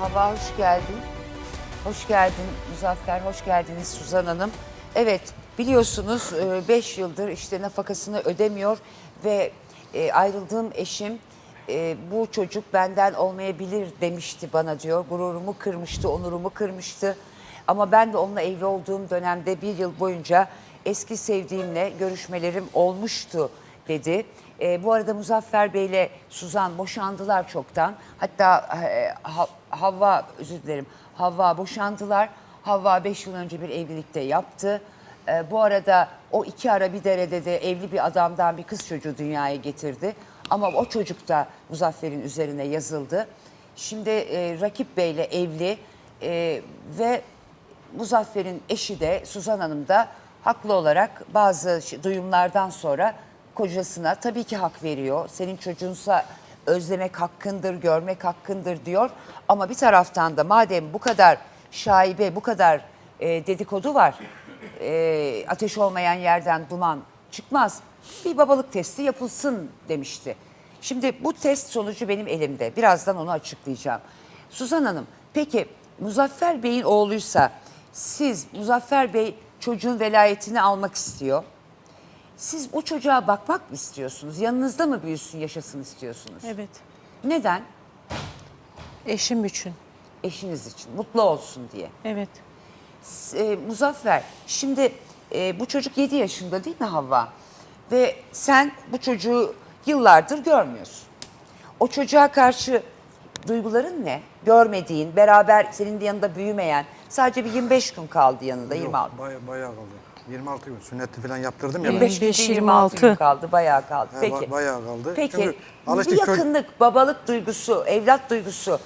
Hava hoş geldin. Hoş geldin Muzaffer, hoş geldiniz Suzan Hanım. Evet biliyorsunuz 5 yıldır işte nafakasını ödemiyor ve e, ayrıldığım eşim e, bu çocuk benden olmayabilir demişti bana diyor. Gururumu kırmıştı, onurumu kırmıştı. Ama ben de onunla evli olduğum dönemde bir yıl boyunca eski sevdiğimle görüşmelerim olmuştu dedi. E, bu arada Muzaffer Bey ile Suzan boşandılar çoktan. Hatta e, Ha- Havva özür dilerim. Havva boşandılar. Havva 5 yıl önce bir evlilikte yaptı. E, bu arada o iki ara bir derede de evli bir adamdan bir kız çocuğu dünyaya getirdi. Ama o çocuk da Muzaffer'in üzerine yazıldı. Şimdi e, Rakip Bey ile evli e, ve Muzaffer'in eşi de Suzan Hanım da haklı olarak bazı duyumlardan sonra kocasına tabii ki hak veriyor. Senin çocuğunsa özlemek hakkındır, görmek hakkındır diyor. Ama bir taraftan da madem bu kadar şaibe, bu kadar e, dedikodu var, e, ateş olmayan yerden duman çıkmaz. Bir babalık testi yapılsın demişti. Şimdi bu test sonucu benim elimde. Birazdan onu açıklayacağım. Suzan Hanım, peki Muzaffer Bey'in oğluysa siz Muzaffer Bey çocuğun velayetini almak istiyor. Siz bu çocuğa bakmak mı istiyorsunuz? Yanınızda mı büyüsün, yaşasın istiyorsunuz? Evet. Neden? Eşim için. Eşiniz için, mutlu olsun diye. Evet. e, Muzaffer, şimdi e, bu çocuk 7 yaşında değil mi Havva? Ve sen bu çocuğu yıllardır görmüyorsun. O çocuğa karşı duyguların ne? Görmediğin, beraber senin de yanında büyümeyen, sadece bir 25 gün kaldı yanında, 26. Yok, baya, bayağı kaldı. 26 gün sünneti falan yaptırdım ya. ben. 25 gün 25, değil, 26 gün 26. kaldı, bayağı kaldı. He, Peki. ba- bayağı kaldı. Peki, Çünkü bir alıştık yakınlık, babalık duygusu, evlat duygusu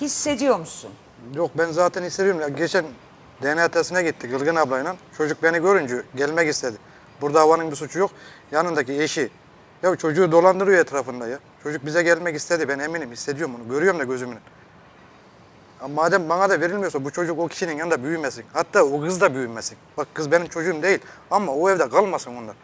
hissediyor musun? Yok ben zaten hissediyorum. Ya, geçen DNA testine gittik Ilgın ablayla. Çocuk beni görünce gelmek istedi. Burada havanın bir suçu yok. Yanındaki eşi. Ya çocuğu dolandırıyor etrafında ya. Çocuk bize gelmek istedi. Ben eminim hissediyorum onu. Görüyorum da gözümün. Ya madem bana da verilmiyorsa bu çocuk o kişinin yanında büyümesin. Hatta o kız da büyümesin. Bak kız benim çocuğum değil. Ama o evde kalmasın onlar.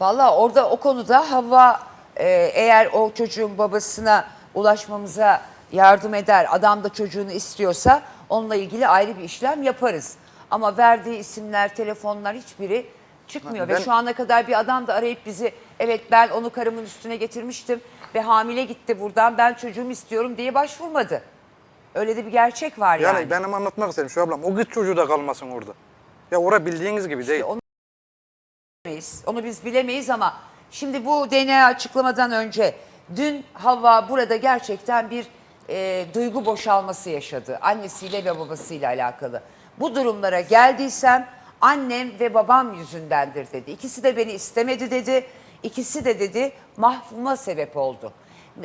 Vallahi orada o konuda Havva e, eğer o çocuğun babasına ulaşmamıza yardım eder, adam da çocuğunu istiyorsa onunla ilgili ayrı bir işlem yaparız. Ama verdiği isimler, telefonlar hiçbiri çıkmıyor. Ve Ben- şu ana kadar bir adam da arayıp bizi evet ben onu karımın üstüne getirmiştim ve hamile gitti buradan ben çocuğumu istiyorum diye başvurmadı. Öyle de bir gerçek var yani. Yani, benim anlatmak istedim şu ablam. O kız çocuğu da kalmasın orada. Ya orada bildiğiniz gibi değil. onu bilemeyiz. Onu biz bilemeyiz ama şimdi bu DNA açıklamadan önce dün Havva burada gerçekten bir e, duygu boşalması yaşadı. Annesiyle ve babasıyla alakalı. Bu durumlara geldiysem annem ve babam yüzündendir dedi. İkisi de beni istemedi dedi. İkisi de dedi mahvuma sebep oldu.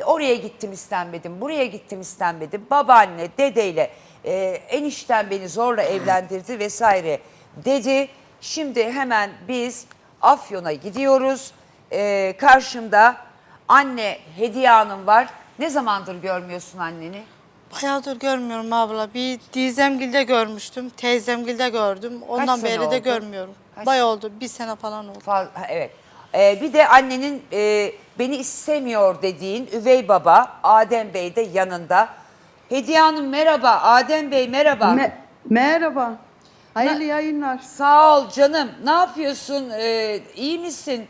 Oraya gittim istenmedim, buraya gittim istenmedim. Babaanne, dedeyle e, enişten beni zorla evlendirdi vesaire dedi. Şimdi hemen biz Afyon'a gidiyoruz. E, karşımda anne Hediye Hanım var. Ne zamandır görmüyorsun anneni? Bayağıdır görmüyorum abla. Bir dizemgilde görmüştüm, teyzemgilde gördüm. Ondan sene beri oldu? de görmüyorum. Kaç- Bayağı oldu, bir sene falan oldu. Ha, evet. E, bir de annenin e, beni istemiyor dediğin üvey baba Adem Bey de yanında. Hediye Hanım merhaba, Adem Bey merhaba. Me- merhaba. Hayırlı Na- yayınlar. Sağ ol canım. Ne yapıyorsun? Ee, iyi misin?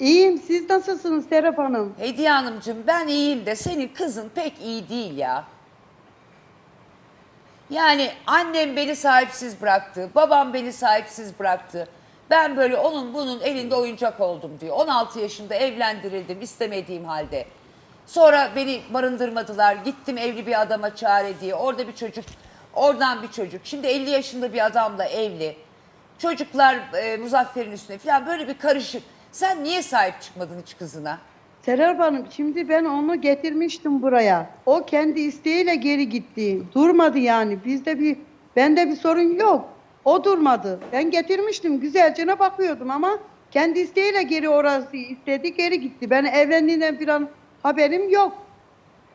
İyiyim. Siz nasılsınız Serap Hanım? Hediye Hanımcığım ben iyiyim de senin kızın pek iyi değil ya. Yani annem beni sahipsiz bıraktı, babam beni sahipsiz bıraktı. Ben böyle onun bunun elinde oyuncak oldum diyor. 16 yaşında evlendirildim istemediğim halde. Sonra beni barındırmadılar. Gittim evli bir adama çare diye. Orada bir çocuk, oradan bir çocuk. Şimdi 50 yaşında bir adamla evli. Çocuklar e, Muzaffer'in üstüne falan böyle bir karışık. Sen niye sahip çıkmadın hiç kızına? Serap Hanım şimdi ben onu getirmiştim buraya. O kendi isteğiyle geri gitti. Durmadı yani. Bizde bir bende bir sorun yok. O durmadı. Ben getirmiştim. Güzelce bakıyordum ama kendi isteğiyle geri orası istedi, geri gitti. Ben evlendiğinden bir an haberim yok.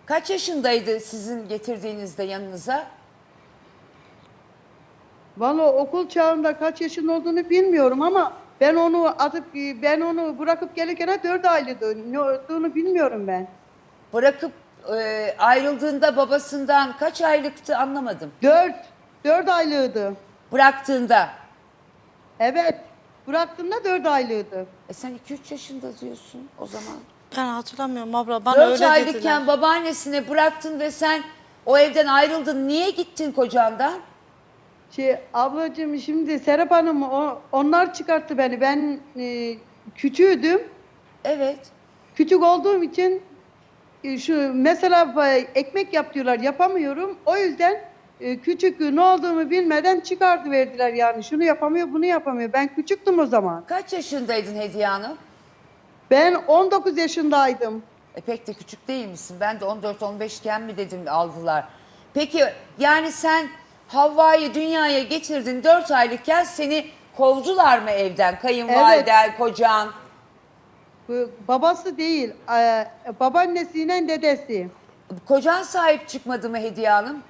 Kaç yaşındaydı sizin getirdiğinizde yanınıza? Vallahi okul çağında kaç yaşında olduğunu bilmiyorum ama ben onu atıp ben onu bırakıp gelirken 4 aylıktı. Ne olduğunu bilmiyorum ben. Bırakıp e, ayrıldığında babasından kaç aylıktı anlamadım. Dört, dört aylığıydı. Bıraktığında. Evet. Bıraktığımda dört aylığıydı. E sen 2-3 yaşında diyorsun o zaman. Ben hatırlamıyorum abla. Bana 4 öyle aylıkken dediler. babaannesine bıraktın ve sen o evden ayrıldın. Niye gittin kocandan? Şey ablacığım şimdi Serap Hanım o, onlar çıkarttı beni. Ben e, küçüğüdüm. Evet. Küçük olduğum için e, şu mesela e, ekmek yap diyorlar yapamıyorum. O yüzden e, küçük ne olduğumu bilmeden çıkardı verdiler yani. Şunu yapamıyor, bunu yapamıyor. Ben küçüktüm o zaman. Kaç yaşındaydın Hediye Hanım? Ben 19 yaşındaydım. E pek de küçük değil misin? Ben de 14-15 iken mi dedim aldılar. Peki yani sen Havva'yı dünyaya getirdin 4 aylıkken seni kovdular mı evden? Kayınvaliden, kocan. Bu babası değil, e, babaannesiyle dedesi. Kocan sahip çıkmadı mı Hediye Hanım?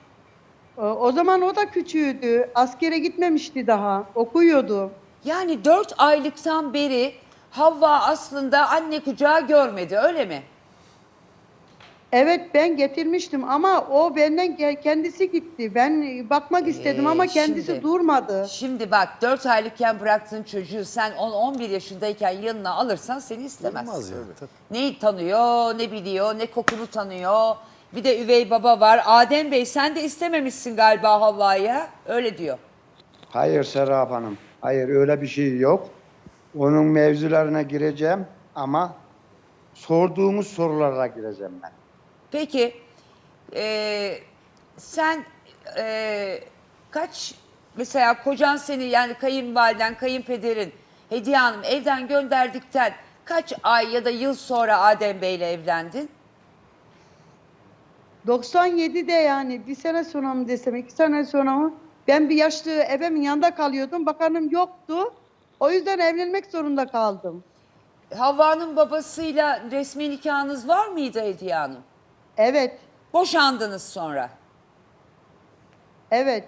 E, O zaman o da küçüğüydü. Askere gitmemişti daha. Okuyordu. Yani 4 aylıktan beri Havva aslında anne kucağı görmedi öyle mi? Evet ben getirmiştim ama o benden ge- kendisi gitti. Ben bakmak istedim Ee, ama kendisi şimdi- durmadı. Şimdi bak 4 aylıkken bıraktığın çocuğu sen 10-11 yaşındayken yanına alırsan seni istemez. Olmaz yani. Tabii. Neyi tanıyor, ne biliyor, ne kokunu tanıyor. Bir de üvey baba var. Adem Bey sen de istememişsin galiba Havva'ya. Öyle diyor. Hayır Serap Hanım. Hayır öyle bir şey yok. Onun mevzularına gireceğim ama sorduğumuz sorulara gireceğim ben. Peki eee, sen eee, kaç mesela kocan seni yani kayınvaliden, kayınpederin Hediye Hanım evden gönderdikten kaç ay ya da yıl sonra Adem Bey'le evlendin? 97'de yani bir sene sonra mı desem iki sene sonra mı? Ben bir yaşlı ebemin yanında kalıyordum. Bakanım yoktu. O yüzden evlenmek zorunda kaldım. Havva'nın babasıyla resmi nikahınız var mıydı Hediye Hanım? Evet, Boşandınız sonra. evet.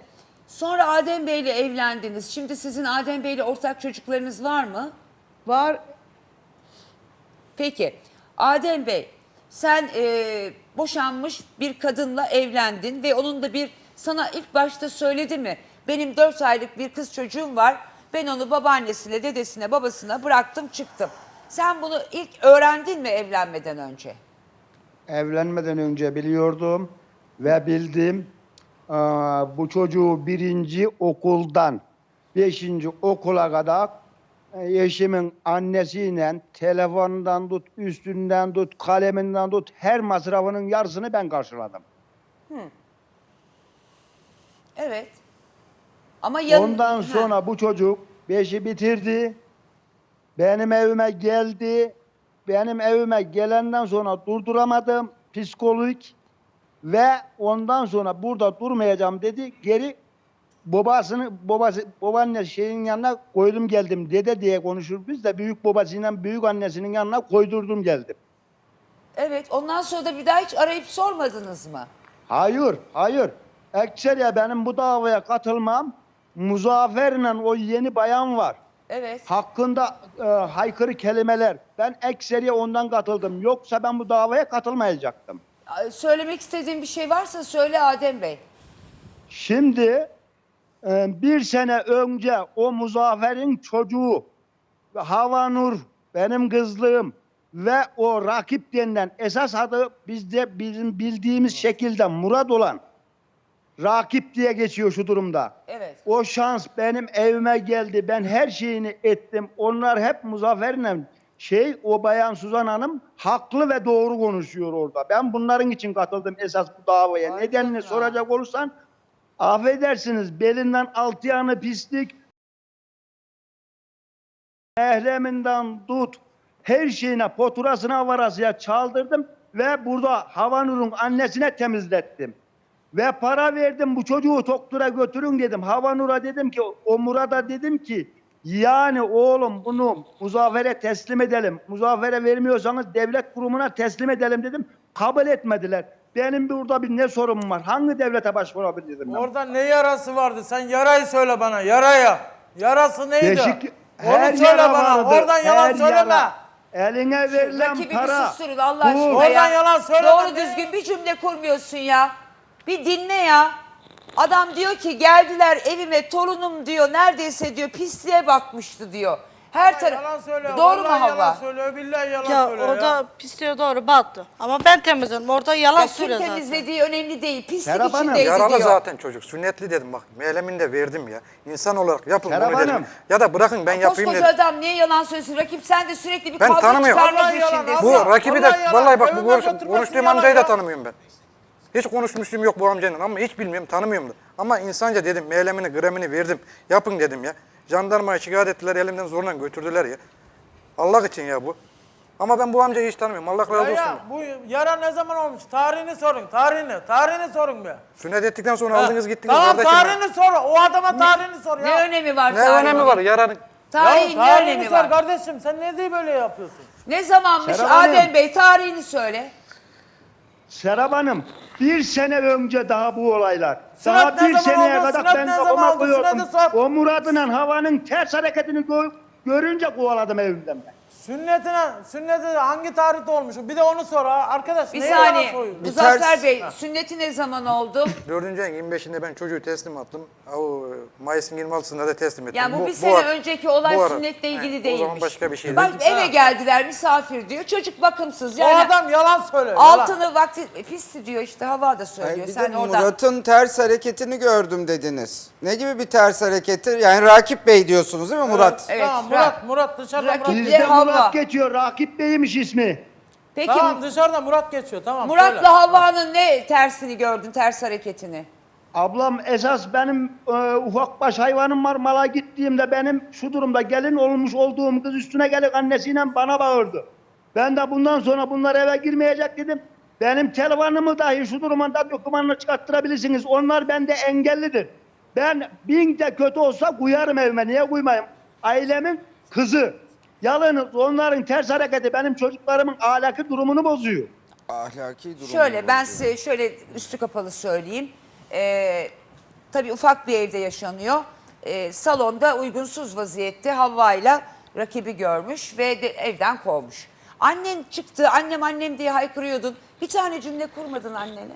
Sonra Adem Bey'le evlendiniz. Şimdi sizin Adem Bey'le ortak çocuklarınız var mı? Var. Peki. Adem Bey, sen eee, boşanmış bir kadınla evlendin ve onun da bir sana ilk başta söyledi mi? Benim 4 aylık bir kız çocuğum var. Ben onu babaannesine, dedesine, babasına bıraktım, çıktım. Sen bunu ilk öğrendin mi evlenmeden önce? Evlenmeden önce biliyordum ve bildim aa, bu çocuğu birinci okuldan beşinci okula kadar e, eşimin annesiyle telefonundan tut, üstünden tut, kaleminden tut her masrafının yarısını ben karşıladım. Evet. Ama yan- Ondan sonra bu çocuk beşi bitirdi. Benim evime geldi. Benim evime gelenden sonra durduramadım. Psikolojik ve ondan sonra burada durmayacağım dedi. Geri babasını babası babaanne şeyin yanına koydum geldim. Dede diye konuşur biz de büyük babasıyla büyük annesinin yanına koydurdum geldim. Evet, ondan sonra da bir daha hiç arayıp sormadınız mı? Hayır, hayır. Ekseriye benim bu davaya katılmam. Muzaffer'le o yeni bayan var. Evet. hakkında e, haykırı kelimeler. Ben ekseriye ondan katıldım. Yoksa ben bu davaya katılmayacaktım. Söylemek istediğin bir şey varsa söyle Adem Bey. Şimdi bir sene önce o Muzaffer'in çocuğu Havanur benim kızlığım ve o rakip denilen esas adı bizde bizim bildiğimiz şekilde Murat olan rakip diye geçiyor şu durumda. Evet. O şans benim evime geldi. Ben her şeyini ettim. Onlar hep Muzaffer'le şey o bayan Suzan Hanım haklı ve doğru konuşuyor orada. Ben bunların için katıldım esas bu davaya. Vay Nedenini canına. soracak olursan affedersiniz belinden altı yanı pislik Ehreminden tut her şeyine poturasına varasıya çaldırdım ve burada Havanur'un annesine temizlettim. Ve para verdim bu çocuğu doktora götürün dedim. Havanur'a dedim ki o Murat'a dedim ki yani oğlum bunu Muzaffer'e teslim edelim. Muzaffer'e vermiyorsanız devlet kurumuna teslim edelim dedim. Kabul etmediler. Benim burada bir ne sorunum var? Hangi devlete başvurabilirim ben? Orada ne yarası vardı? Sen yarayı söyle bana. Yaraya. Yarası neydi? Deşik- Onu her söyle yara bana. vardı, Oradan yalan her söyleme. yara. Eline verilen Rakibi bir para. susturun Allah bu- aşkına Oradan ya. yalan söyleme Doğru be. düzgün bir cümle kurmuyorsun ya. Bir dinle ya. Adam diyor ki geldiler evime torunum diyor neredeyse diyor pisliğe bakmıştı diyor. Her taraf. Yalan söylüyor. Doğru mu vallahi Havva? Yalan söylüyor. Billahi yalan Ya söylüyor orada ya. pisliğe doğru battı. Ama ben temizledim. Orada yalan Ya kim söylüyor zaten. temizlediği önemli değil. Pislik Serap Hanım, içindeydi Yaralı diyor. zaten çocuk. Sünnetli dedim bak. Meylemini de verdim ya. İnsan olarak yapın Serap bunu dedim. Hanım. Ya da bırakın ben yapayım Koskoca dedim. adam niye yalan söylesin? Rakip sen de sürekli bir Ben kavga tanımıyorum. çıkarma Vallahi yalan, peşindesin. Bu rakibi de yalan. vallahi bak bu Evime konuş- götürmesi konuştuğum yalan amcayı da ya. tanımıyorum ben. Hiç konuşmuşluğum yok bu amcayla ama hiç bilmiyorum tanımıyorum da. Ama insanca dedim meylemini gremini verdim. Yapın dedim ya. Jandarmaya şikayet ettiler elimden zorla götürdüler ya. Allah için ya bu. Ama ben bu amcayı hiç tanımıyorum. Allah razı Ya, olsun. ya, bu yara ne zaman olmuş? Tarihini sorun. Tarihini. Tarihini sorun be. Sünnet ettikten sonra aldınız gittiniz Tamam kardeşim. ya. tarihini sor. O adama tarihini sor ya. Ne önemi var Ne tarihin? önemi var yaranın? Tarihin ya, ne önemi sor var? kardeşim. Sen ne diye böyle yapıyorsun? Ne zamanmış Serap Adem Hanım. Bey tarihini söyle. Serap Hanım bir sene önce daha bu olaylar. Sırat daha bir seneye oldu? kadar Sırat ben kafama koyuyordum. O Murat'ın havanın ters hareketini gö- görünce kovaladım evimden ben. Sünnetine, sünneti hangi tarihte olmuş? Bir de onu sor ha. Arkadaş Bir neye yalan saniye. söylüyorsun? Muzaffer ters- Bey sünneti ne zaman oldu? Dördüncü ayın 25'inde ben çocuğu teslim attım. O Mayıs'ın 26'sında da teslim ettim. Yani bu, bir sene ara- önceki olay bu ara- sünnetle ilgili He, değilmiş. O zaman başka bir şey Bak eve geldiler misafir diyor. Çocuk bakımsız. O Yani adam yalan söylüyor. yalan. altını vakti pisti diyor işte hava da söylüyor. Hayır, bir Sen de oradan Murat'ın ters hareketini gördüm dediniz. Ne gibi bir ters hareketi? Yani Rakip Bey diyorsunuz değil mi Murat? Evet, Tamam Ra- Murat, Murat dışarıda Rakip Murat. Bizde. Murat geçiyor. Rakip Bey'miş ismi. Peki Tamam dışarıda Murat geçiyor tamam. söyle. Murat'la Havva'nın ne tersini gördün, ters hareketini? Ablam esas benim e, ufak baş hayvanım var mala gittiğimde benim şu durumda gelin olmuş olduğum kız üstüne gelip annesiyle bana bağırdı. Ben de bundan sonra bunlar eve girmeyecek dedim. Benim telefonumu dahi şu durumda dokümanla çıkarttırabilirsiniz. Onlar bende engellidir. Ben bin de kötü olsa kuyarım evime. Niye kuymayayım? Ailemin kızı. Yalnız onların ters hareketi benim çocuklarımın ahlaki durumunu bozuyor. Ahlaki durum. Şöyle ben size şöyle üstü kapalı söyleyeyim. Ee, tabii ufak bir evde yaşanıyor. Ee, salonda uygunsuz vaziyette Havva'yla rakibi görmüş ve de evden kovmuş. Annen çıktı, annem annem diye haykırıyordun. Bir tane cümle kurmadın annene.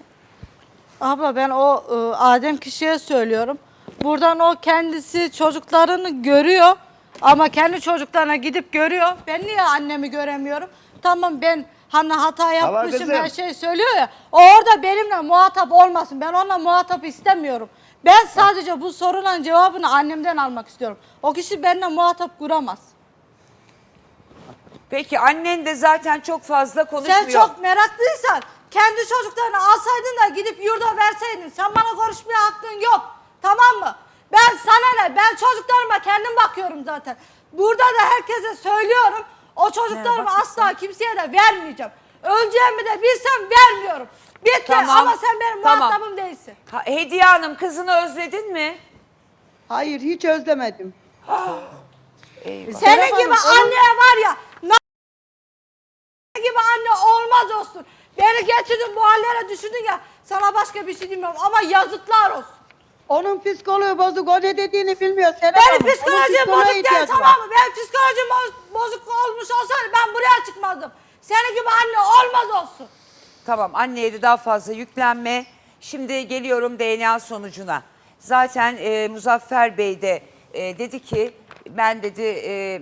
Abla ben o e, Adem kişiye söylüyorum. Buradan o kendisi çocuklarını görüyor ama kendi çocuklarına gidip görüyor. Ben niye annemi göremiyorum? Tamam ben hani hata yapmışım kızım. her şey söylüyor ya. O orada benimle muhatap olmasın. Ben onunla muhatap istemiyorum. Ben sadece bu sorunun cevabını annemden almak istiyorum. O kişi benimle muhatap kuramaz. Peki annen de zaten çok fazla konuşmuyor. Sen çok meraklıysan kendi çocuklarını alsaydın da gidip yurda verseydin. Sen bana konuşmaya hakkın yok. Tamam mı? Ben sana ne? Ben çocuklarıma kendim bakıyorum zaten. Burada da herkese söylüyorum. O çocuklarımı asla kimseye de vermeyeceğim. Öleceğimi de bilsem vermiyorum. Bitti Tamam, ama sen benim tamam. muhatabım değilsin. Ha, Hediye Hanım kızını özledin mi? Hayır hiç özlemedim. Senin Serap gibi onun- anneye var ya na- gibi anne olmaz olsun. Beni getirdin bu hallere düşürdün ya sana başka bir şey demiyorum ama yazıklar olsun. Onun psikoloğu bozuk. O ne dediğini bilmiyor. Serap Benim Hanım. Onun psikolojim psikoloğa bozuk değil ihtiyacı var. tamam mı? Benim psikolojim boz- bozuk olmuş olsaydı ben buraya çıkmazdım. Senin gibi anne olmaz olsun. Tamam anneye de daha fazla yüklenme. Şimdi geliyorum DNA sonucuna. Zaten e, Muzaffer Bey de e, dedi ki ben dedi e,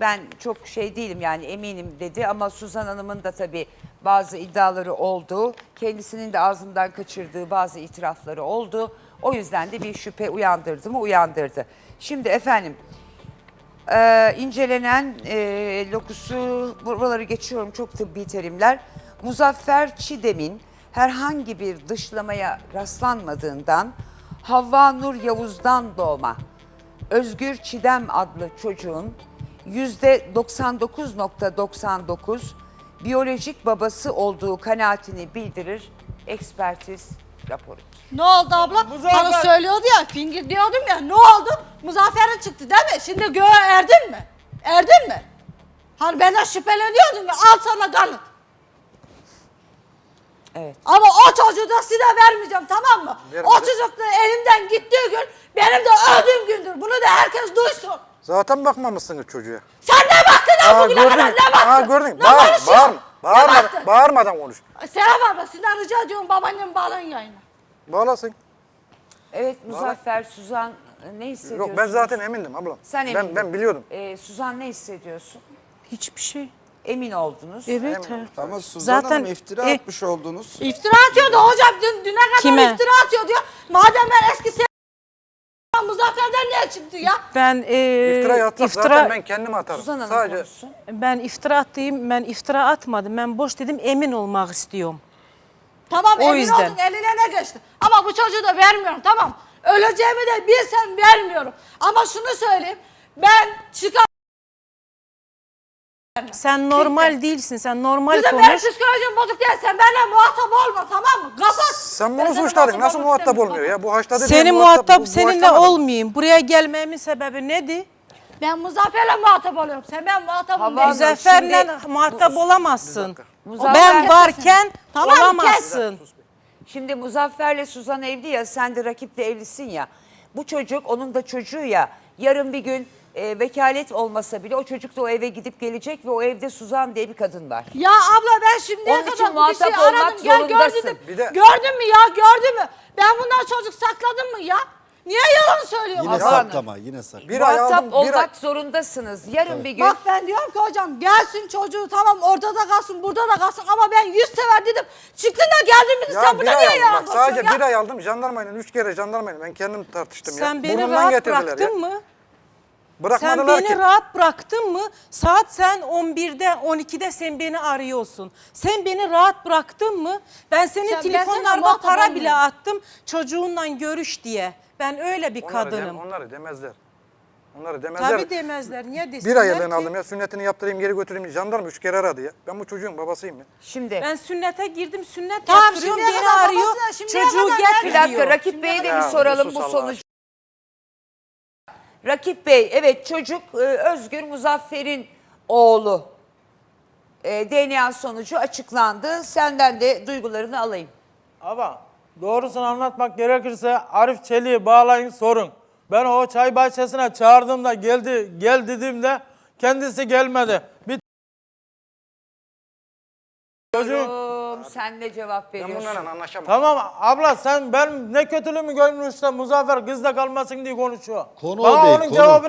ben çok şey değilim yani eminim dedi ama Suzan Hanım'ın da tabii bazı iddiaları oldu. Kendisinin de ağzından kaçırdığı bazı itirafları oldu. O yüzden de bir şüphe uyandırdı mı? Uyandırdı. Şimdi efendim ee, incelenen e, lokusu, buraları geçiyorum çok tıbbi terimler. Muzaffer Çidem'in herhangi bir dışlamaya rastlanmadığından Havva Nur Yavuz'dan doğma Özgür Çidem adlı çocuğun yüzde 99.99 biyolojik babası olduğu kanaatini bildirir ekspertiz raporu. Ne oldu abla? Muzaffer- Bana söylüyordu ya fingir diyordum ya ne oldu? Muzaffer'in çıktı değil mi? Şimdi göğe erdin mi? Erdin mi? Hani benden şüpheleniyordun ya al sana kanıt. Evet. Ama o çocuğu da size vermeyeceğim tamam mı? Verme. O çocuk da elimden gittiği gün benim de öldüğüm gündür. Bunu da herkes duysun. Zaten bakmamışsınız çocuğa. Sen ne baktın lan Aa bugüne gördün. kadar ne baktın? Aa gördün. Ne Bağır, konuşuyorsun? bağırma. Ne Bağırmadan, baktın? bağırmadan konuş. Serap abla sizden rica ediyorum babaannem bağlayın yayına. Bağlasın. Evet Muzaffer, Suzan e, ne hissediyorsun? Yok ben zaten emindim ablam. Sen ben, emindin. ben biliyordum. Ee, Suzan ne hissediyorsun? Hiçbir şey. Emin oldunuz. Evet. ha. Ama Suzan Zaten- Hanım iftira e- atmış oldunuz. İftira atıyordu hocam dün, düne kadar Kime? iftira atıyor diyor. Madem ben eski Muzaffer'den niye çıktı ya? Ben e, İftira iftira zaten ben kendim atarım. Suzan Hanım Sadece konuşsun. ben iftira attım. Ben iftira atmadım. Ben boş dedim emin olmak istiyorum. Tamam O emin yüzden. oldun eline ne geçti. Ama bu çocuğu da vermiyorum tamam. Öleceğimi de bilsem vermiyorum. Ama şunu söyleyeyim. Ben çıkar Sen normal değilsin. Sen normal Kızım benim konuş. psikolojim bozuk değil. Sen benimle muhatap olma tamam mı? Kapat. sen Ben bunu seninle suçladın. Nasıl olmak muhatap istemiyorum, olmuyor ya? Bu haşladı diye Senin muhatap- muhatap bu seninle haşlamadı. olmayayım. Buraya gelmemin sebebi nedir? Ben Muzaffer'le muhatap oluyorum. Sen ben muhatabım Hava- değilim. Muzaffer'le şimdi- muhatap olamazsın. Muzaffer- Ben varken Tamam, kes. olamazsın. Şimdi Muzaffer'le Suzan evli ya, sen de rakiple evlisin ya. Bu çocuk, onun da çocuğu ya. Yarın bir gün e, vekalet olmasa bile o çocuk da o eve gidip gelecek ve o evde Suzan diye bir kadın var. Ya abla ben şimdiye Onun için kadar bu muhatap kişiyi olmak aradım. Gel zorundasın. gördüm. Bir de- Gördün mü ya gördün mü? Ben bundan çocuk sakladım mı ya? Niye yalan söylüyorsun? Yine saklama, yine saklama. Bir ay Muhatap aldım. Bir olmak zorundasınız. Yarın bir gün Bak ben diyorum ki hocam gelsin çocuğu tamam orada da kalsın burada da kalsın ama ben yüz sever dedim. Çıktın da geldin mi sen burada niye yalan Bak, konuşuyorsun sadece ya? bir ay aldım. Jandarmayla üç kere jandarmayla. Ben kendim tartıştım ya. Sen beni Burnumdan rahat getirdiler bıraktın ya. mı? Sen Bırakmadılar beni ki. rahat bıraktın mı? Saat sen 11'de 12'de sen beni arıyorsun. Sen beni rahat bıraktın mı? Ben senin Sen- ben muhatap para bile olmuyorum. attım çocuğunla görüş diye. Ben öyle bir Onları, dem- kadınım. onları demezler. Onları demezler. Tabii demezler. Niye desinler Bir aylığını ki? aldım ya. Sünnetini yaptırayım geri götüreyim. Jandarma üç kere aradı ya. Ben bu çocuğun babasıyım ya. şimdi Ben sünnete girdim, sünnet Tamam, yaptırıyorum, şimdiye beni kadar arıyor, babasına, şimdiye çocuğu kadar bir dakika. Rakip Bey'e de bir Ya, soralım sus bu Allah sonucu. Rakip Bey, evet çocuk e, Özgür Muzaffer'in oğlu. E, DNA sonucu açıklandı. Senden de duygularını alayım. Ama doğrusunu anlatmak gerekirse Arif Çelik'i bağlayın sorun. Ben o çay bahçesine çağırdığımda geldi gel dediğimde kendisi gelmedi. Bir Çocuğun Oğlum, sen ne cevap Ben veriyorsun? bunlarla anlaşamam. Tamam abla sen ben ne kötülüğümü görmüş de Muzaffer kızda kalmasın diye konuşuyor. Konu Bana o değil, onun konu. cevabını